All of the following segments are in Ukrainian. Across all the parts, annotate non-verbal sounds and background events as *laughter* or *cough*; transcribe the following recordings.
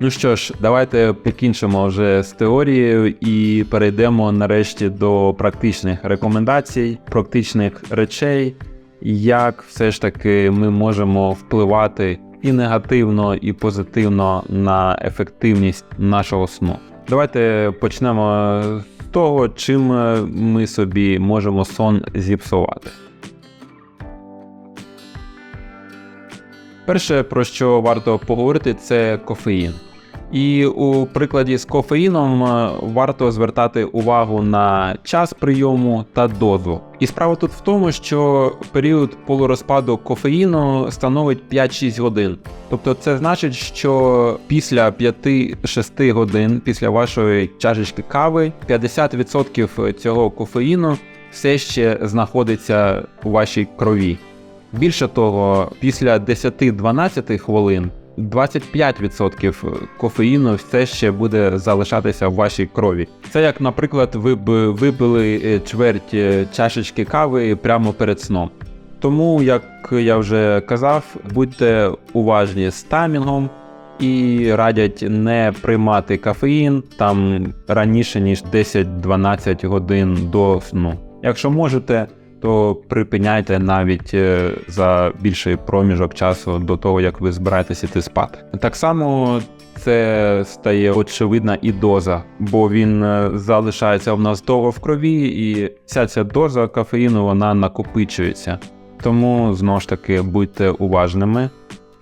Ну що ж, давайте покінчимо вже з теорією і перейдемо нарешті до практичних рекомендацій, практичних речей, як все ж таки ми можемо впливати і негативно, і позитивно на ефективність нашого сну. Давайте почнемо з того, чим ми собі можемо сон зіпсувати. Перше, про що варто поговорити, це кофеїн. І у прикладі з кофеїном е, варто звертати увагу на час прийому та дозу. І справа тут в тому, що період полурозпаду кофеїну становить 5-6 годин. Тобто це значить, що після 5-6 годин після вашої чашечки кави 50% цього кофеїну все ще знаходиться у вашій крові. Більше того, після 10-12 хвилин 25% кофеїну все ще буде залишатися в вашій крові. Це як, наприклад, ви б випили е, чверть е, чашечки кави прямо перед сном. Тому, як я вже казав, будьте уважні з таймінгом і радять не приймати кофеїн там раніше ніж 10-12 годин до сну. Якщо можете, то припиняйте навіть е, за більший проміжок часу до того, як ви збираєтесь іти спати. Так само це стає очевидна і доза, бо він е, залишається в нас довго в крові, і вся ця доза кофеїну вона накопичується. Тому знову ж таки будьте уважними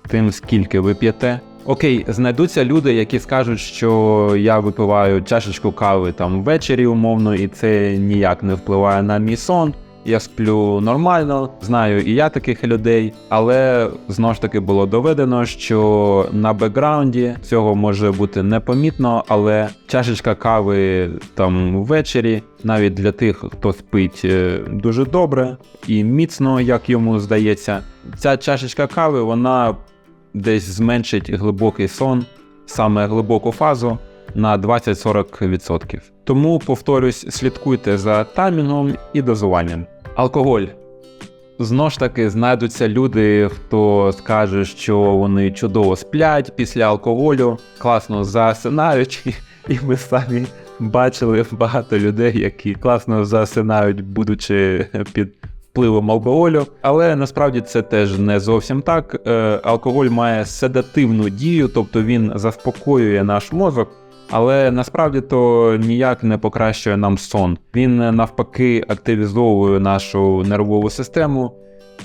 тим, скільки ви п'єте. Окей, знайдуться люди, які скажуть, що я випиваю чашечку кави там ввечері умовно, і це ніяк не впливає на мій сон. Я сплю нормально, знаю і я таких людей, але знову ж таки було доведено, що на бекграунді цього може бути непомітно, але чашечка кави там ввечері, навіть для тих, хто спить е, дуже добре і міцно, як йому здається, ця чашечка кави вона десь зменшить глибокий сон, саме глибоку фазу на 20-40%. Тому повторюсь, слідкуйте за таймінгом і дозуванням. Алкоголь. Знову ж таки, знайдуться люди, хто скаже, що вони чудово сплять після алкоголю, класно засинають, *laughs* і ми самі бачили багато людей, які класно засинають, будучи під впливом алкоголю. Але насправді це теж не зовсім так. Е, Алкоголь має седативну дію, тобто він заспокоює наш мозок. Але насправді то ніяк не покращує нам сон. Він навпаки активізовує нашу нервову систему,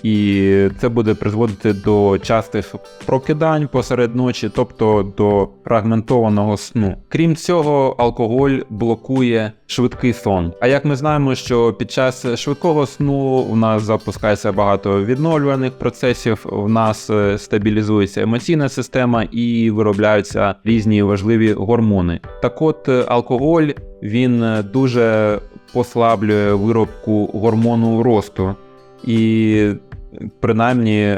і це буде призводити до частих прокидань посеред ночі, тобто до фрагментованого сну. Крім цього, алкоголь блокує швидкий сон. А як ми знаємо, що під час швидкого сну у нас запускається багато відновлюваних процесів, в нас е, стабілізується емоційна система і виробляються різні важливі гормони. Так от е, алкоголь він е, дуже послаблює виробку гормону росту. І принаймні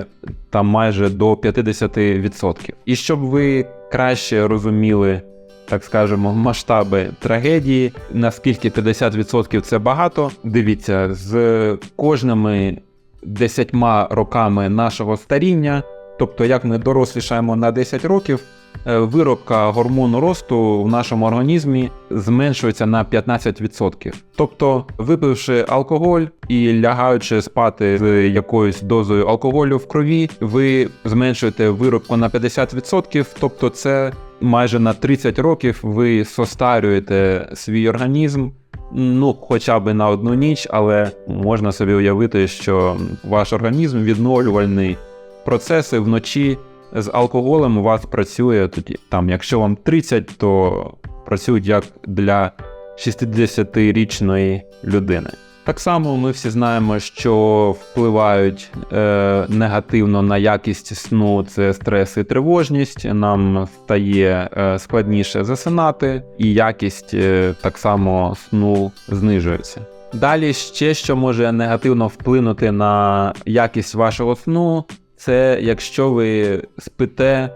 там майже до 50%. І щоб ви краще розуміли, так скажемо, масштаби трагедії, наскільки 50% це багато, дивіться, з кожними 10 роками нашого старіння, тобто як ми дорослішаємо на 10 років. Е, Виробка гормону росту в нашому організмі зменшується на 15%. Тобто, випивши алкоголь і лягаючи спати з якоюсь дозою алкоголю в крові, ви зменшуєте виробку на 50%, тобто це майже на 30 років ви состарюєте свій організм. Ну, хоча б на одну ніч, але можна собі уявити, що ваш організм відновлювальний процеси вночі з алкоголем у вас працює тоді. Там, якщо вам 30, то працюють як для 60-річної людини. Так само ми всі знаємо, що впливають е, негативно на якість сну це стрес і тривожність. Нам стає е, складніше засинати, і якість е, так само сну знижується. Далі ще що може негативно вплинути на якість вашого сну, це якщо ви спите,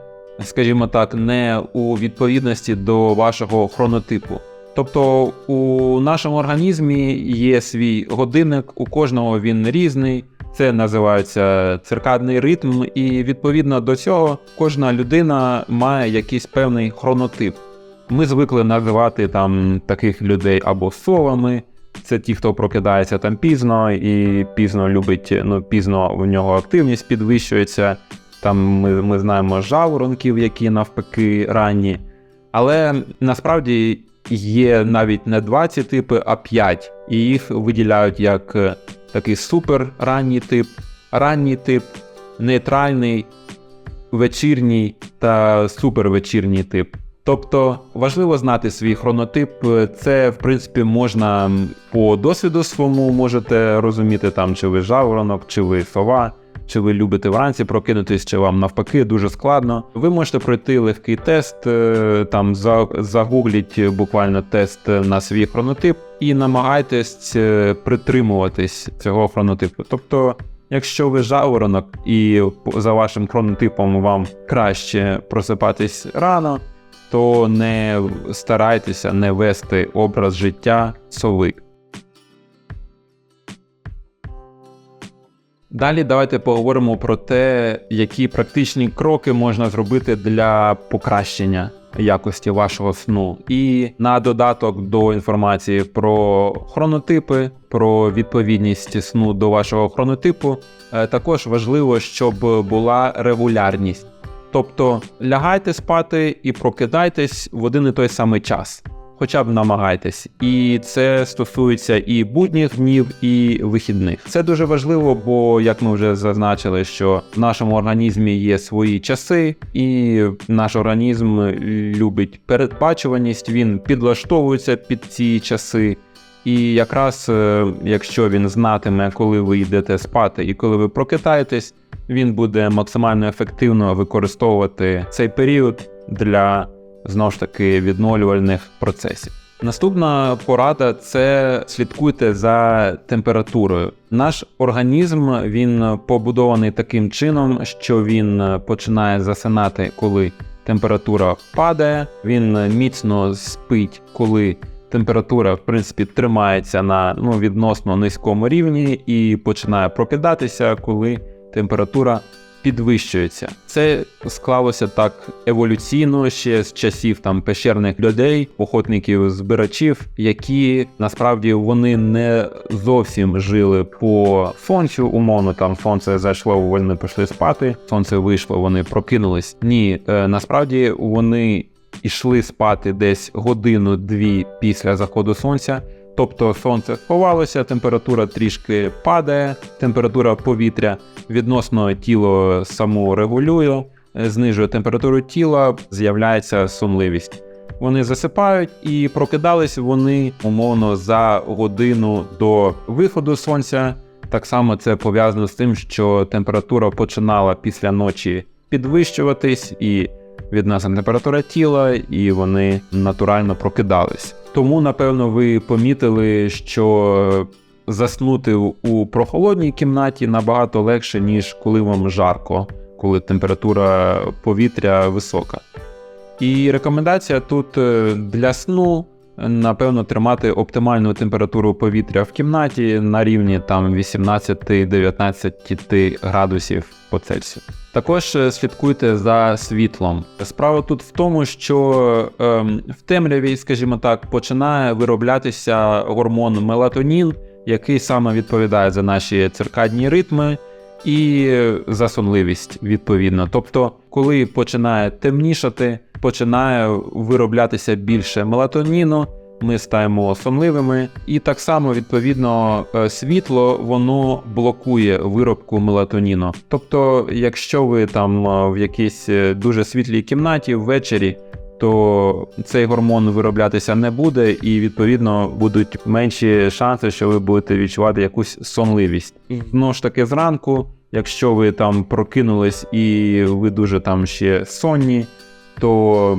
скажімо так, не у відповідності до вашого хронотипу. Тобто у нашому організмі є свій годинник, у кожного він різний. Це називається циркадний ритм, і відповідно до цього кожна людина має якийсь певний хронотип. Ми звикли називати там таких людей або совами. Це ті, хто прокидається там пізно і пізно любить, ну пізно в нього активність підвищується. Там ми, ми знаємо жаворонків, які навпаки ранні. Але насправді є навіть не 20 типи, а 5. І їх виділяють як е, такий супер ранній тип, ранній тип, нейтральний, вечірній та супервечірній тип. Тобто важливо знати свій хронотип. Це, в принципі, можна по досвіду своєму можете розуміти, там, чи ви жаворонок, чи ви сова, чи ви любите вранці прокинутись, чи вам навпаки дуже складно. Ви можете пройти легкий тест, е, там загугліть буквально тест на свій хронотип і намагайтесь е, притримуватись цього хронотипу. Тобто. Якщо ви жаворонок і за вашим хронотипом вам краще просипатись рано, то не старайтеся не вести образ життя сови. Далі давайте поговоримо про те, які практичні кроки можна зробити для покращення якості вашого сну. І на додаток до інформації про хронотипи, про відповідність сну до вашого хронотипу, е, також важливо, щоб була регулярність. Тобто лягайте спати і прокидайтесь в один і той самий час. Хоча б намагайтесь. І це стосується і будніх днів, і вихідних. Це дуже важливо, бо як ми вже зазначили, що в нашому організмі є свої часи, і наш організм любить передбачуваність, він підлаштовується під ці часи. І якраз е, якщо він знатиме, коли ви йдете спати і коли ви прокидаєтесь, він буде максимально ефективно використовувати цей період для знову ж таки відновлювальних процесів. Наступна порада це слідкуйте за температурою. Наш організм він побудований таким чином, що він починає засинати, коли температура падає. Він міцно спить, коли температура в принципі тримається на ну, відносно низькому рівні, і починає прокидатися, коли температура підвищується. Це склалося так еволюційно ще з часів там пещерних людей, охотників, збирачів, які насправді вони не зовсім жили по сонцю. Умовно там сонце зайшло, вони пішли спати. Сонце вийшло, вони прокинулись. Ні, е, насправді вони йшли спати десь годину-дві після заходу сонця. Тобто сонце сховалося, температура трішки падає, температура повітря відносно тіло само регулює, е, знижує температуру тіла, з'являється сонливість. Вони засипають і прокидались вони умовно за годину до виходу сонця. Так само це пов'язано з тим, що температура починала після ночі підвищуватись, і віднесена температура тіла, і вони натурально прокидались. Тому, напевно, ви помітили, що заснути у прохолодній кімнаті набагато легше, ніж коли вам жарко, коли температура повітря висока. І рекомендація тут е, для сну, напевно, тримати оптимальну температуру повітря в кімнаті на рівні там 18-19 градусів по Цельсію. Також е, слідкуйте за світлом. Справа тут в тому, що ем, в темряві, скажімо так, починає вироблятися гормон мелатонін, який саме відповідає за наші циркадні ритми і за сонливість відповідно. Тобто, коли починає темнішати, починає вироблятися більше мелатоніну. Ми стаємо сонливими, і так само відповідно е, світло воно блокує виробку мелатоніну. Тобто, якщо ви там е, в якійсь е, дуже світлій кімнаті ввечері, то цей гормон вироблятися не буде, і відповідно будуть менші шанси, що ви будете відчувати якусь сонливість. Знову ж таки, зранку, якщо ви там прокинулись і ви дуже там ще сонні то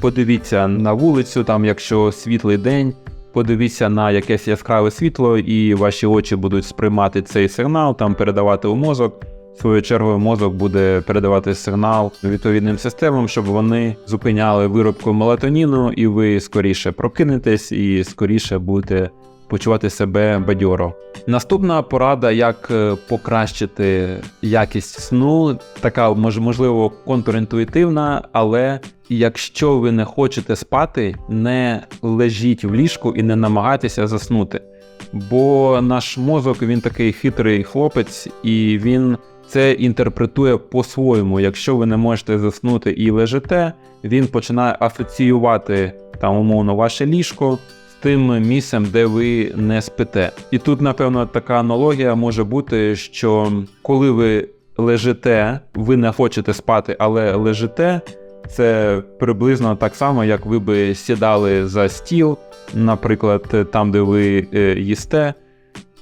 подивіться на вулицю, там, якщо світлий день, подивіться на якесь яскраве світло, і ваші очі будуть сприймати цей сигнал, там передавати у мозок. В свою чергу мозок буде передавати сигнал відповідним системам, щоб вони зупиняли виробку мелатоніну, і ви скоріше прокинетесь і скоріше будете почувати себе бадьоро. Наступна порада, як е, покращити якість сну, така можливо контрінтуїтивна, але якщо ви не хочете спати, не лежіть в ліжку і не намагайтеся заснути. Бо наш мозок він такий хитрий хлопець, і він це інтерпретує по-своєму. Якщо ви не можете заснути і лежите, він починає асоціювати там умовно ваше ліжко тим місцем, де ви не спите. І тут, напевно, така аналогія може бути, що коли ви лежите, ви не хочете спати, але лежите. Це приблизно так само, як ви би сідали за стіл, наприклад, там, де ви е, їсте,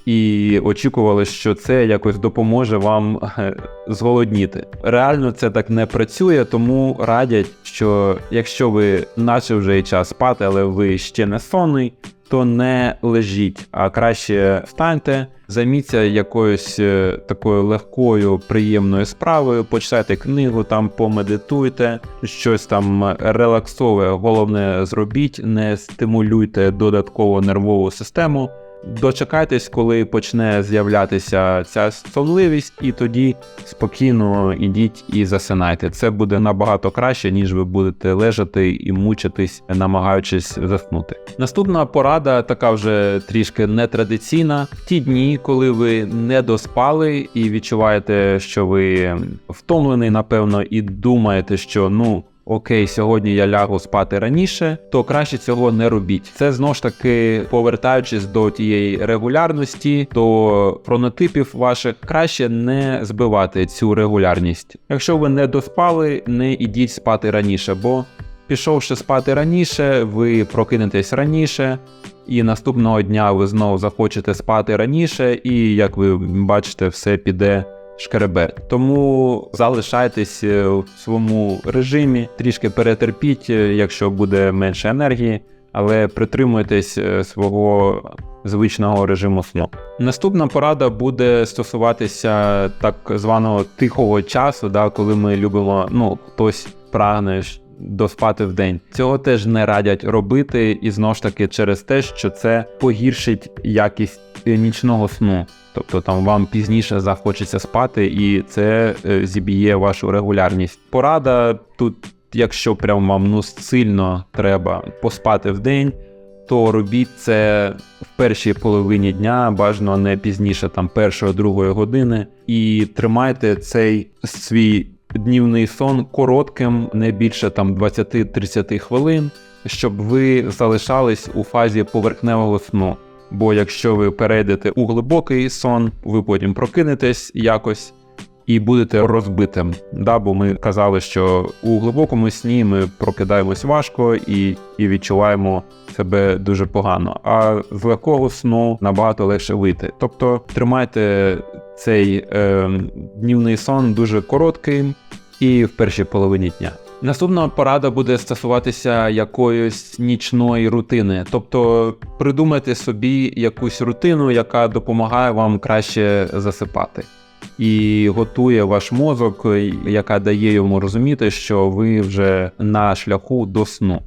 і очікували, що це якось допоможе вам е, зголодніти. Реально це так не працює, тому радять, що якщо ви наче вже і час спати, але ви ще не сонний, то не лежіть, а краще встаньте, займіться якоюсь е, такою легкою, приємною справою, почитайте книгу, там помедитуйте, щось там релаксове. Головне зробіть, не стимулюйте додатково нервову систему. Дочекайтесь, коли почне з'являтися ця сонливість, і тоді спокійно ідіть і засинайте. Це буде набагато краще, ніж ви будете лежати і мучитись, намагаючись заснути. Наступна порада така вже трішки нетрадиційна. Ті дні, коли ви не доспали і відчуваєте, що ви втомлений, напевно, і думаєте, що ну. Окей, сьогодні я лягу спати раніше, то краще цього не робіть. Це знову ж таки повертаючись до тієї регулярності, до хронотипів ваших, краще не збивати цю регулярність. Якщо ви не доспали, не ідіть спати раніше, бо пішовши спати раніше, ви прокинетесь раніше. І наступного дня ви знову захочете спати раніше, і як ви бачите, все піде шкереберть. Тому залишайтесь е, в своєму режимі, трішки перетерпіть, е, якщо буде менше енергії, але притримуйтесь е, свого звичного режиму сну. Наступна порада буде стосуватися так званого тихого часу, да, коли ми любимо, ну хтось прагне доспати в день. Цього теж не радять робити, і знову ж таки через те, що це погіршить якість нічного сну. Тобто там вам пізніше захочеться спати, і це е, зіб'є вашу регулярність. Порада тут, якщо прям вам ну сильно треба поспати в день, то робіть це в першій половині дня, бажано не пізніше там першої другої години, і тримайте цей свій днівний сон коротким, не більше там 20-30 хвилин, щоб ви залишались у фазі поверхневого сну. Бо якщо ви перейдете у глибокий сон, ви потім прокинетесь якось і будете розбитим. Да, бо ми казали, що у глибокому сні ми прокидаємось важко і, і відчуваємо себе дуже погано. А з легкого сну набагато легше вийти. Тобто тримайте цей е, днівний сон дуже короткий і в першій половині дня. Наступна порада буде стосуватися якоїсь нічної рутини, тобто придумайте собі якусь рутину, яка допомагає вам краще засипати, і готує ваш мозок, яка дає йому розуміти, що ви вже на шляху до сну.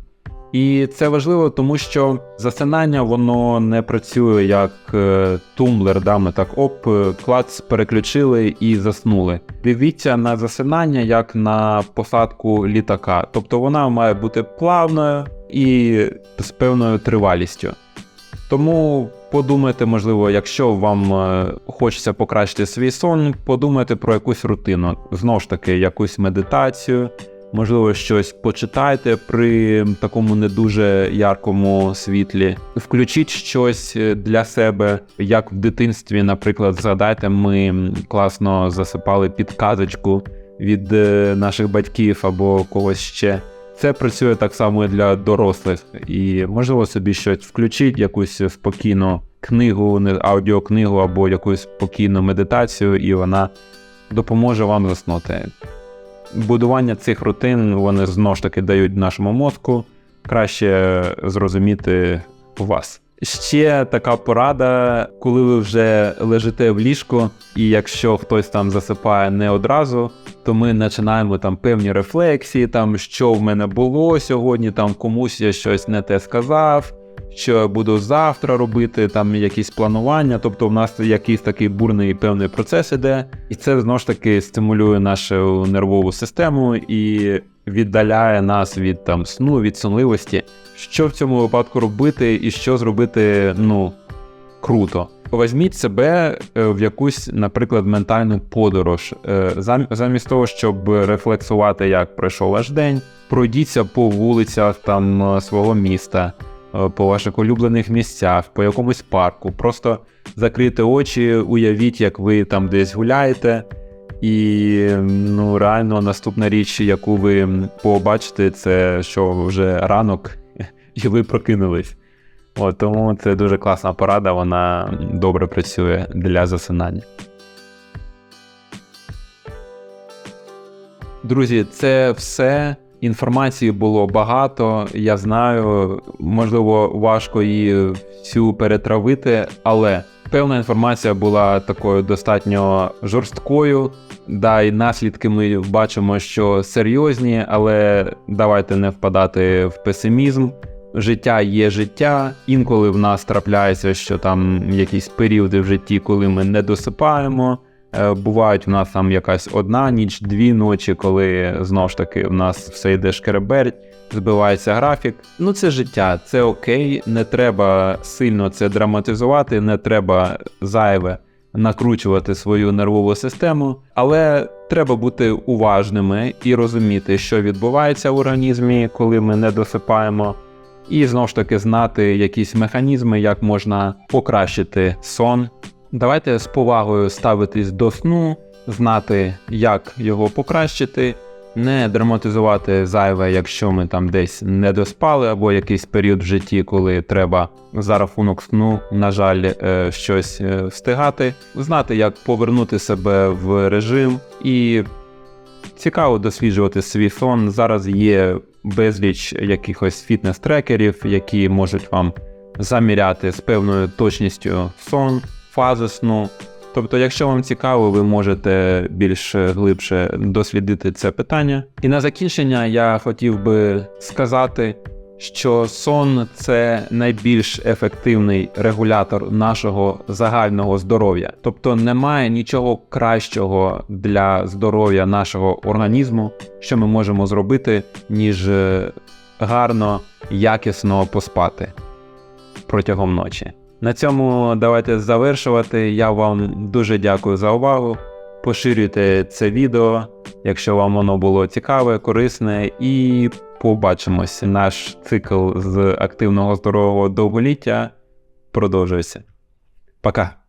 І це важливо, тому що засинання воно не працює як е, тумблер, да, ми так оп, е, клац переключили і заснули. Дивіться на засинання як на посадку літака, тобто вона має бути плавною і з певною тривалістю. Тому подумайте, можливо, якщо вам е, хочеться покращити свій сон, подумайте про якусь рутину, знову ж таки, якусь медитацію. Можливо, щось почитайте при такому не дуже яркому світлі. Включіть щось для себе, як в дитинстві, наприклад, згадайте, ми класно засипали під казочку від е, наших батьків або когось ще. Це працює так само і для дорослих, і можливо собі щось включіть, якусь спокійну книгу, не аудіокнигу або якусь спокійну медитацію, і вона допоможе вам заснути будування цих рутин вони знову ж таки дають нашому мозку краще зрозуміти вас. Ще така порада, коли ви вже лежите в ліжку, і якщо хтось там засипає не одразу, то ми починаємо там певні рефлексії, там що в мене було сьогодні, там комусь я щось не те сказав, що я буду завтра робити, там якісь планування. Тобто, в нас якийсь такий бурний певний процес іде, і це знову ж таки стимулює нашу нервову систему і віддаляє нас від там сну, від сонливості. Що в цьому випадку робити, і що зробити, ну круто. Візьміть себе е, в якусь, наприклад, ментальну подорож. Е, Замість того, щоб рефлексувати, як пройшов ваш день, пройдіться по вулицях там е, свого міста, по ваших улюблених місцях, по якомусь парку. Просто закрийте очі, уявіть, як ви там десь гуляєте. І ну, реально наступна річ, яку ви побачите, це що вже ранок, *laughs* і ви прокинулись. От, тому це дуже класна порада, вона добре працює для засинання. Друзі, це все. Інформації було багато. Я знаю, можливо, важко її всю перетравити, але певна інформація була такою достатньо жорсткою. Да, і наслідки ми бачимо, що серйозні, але давайте не впадати в песимізм життя є життя. Інколи в нас трапляється, що там якісь періоди в житті, коли ми не досипаємо. Е, Бувають в нас там якась одна ніч, дві ночі, коли знов ж таки в нас все йде шкереберть, збивається графік. Ну це життя, це окей. Не треба сильно це драматизувати, не треба зайве накручувати свою нервову систему, але треба бути уважними і розуміти, що відбувається в організмі, коли ми не досипаємо. І знову ж таки знати якісь механізми, як можна покращити сон. Давайте з повагою ставитись до сну, знати, як його покращити, не драматизувати зайве, якщо ми там десь не доспали, або якийсь період в житті, коли треба за рахунок сну, на жаль, е, щось е, встигати, знати, як повернути себе в режим і цікаво досліджувати свій сон. Зараз є безліч якихось фітнес-трекерів, які можуть вам заміряти з певною точністю сон, фази сну. Тобто, якщо вам цікаво, ви можете більш глибше дослідити це питання. І на закінчення я хотів би сказати, що сон це найбільш ефективний регулятор нашого загального здоров'я. Тобто немає нічого кращого для здоров'я нашого організму, що ми можемо зробити, ніж е, гарно, якісно поспати протягом ночі. На цьому давайте завершувати. Я вам дуже дякую за увагу. Поширюйте це відео, якщо вам воно було цікаве, корисне, і побачимось. Наш цикл з активного здорового довголіття продовжується. Пока!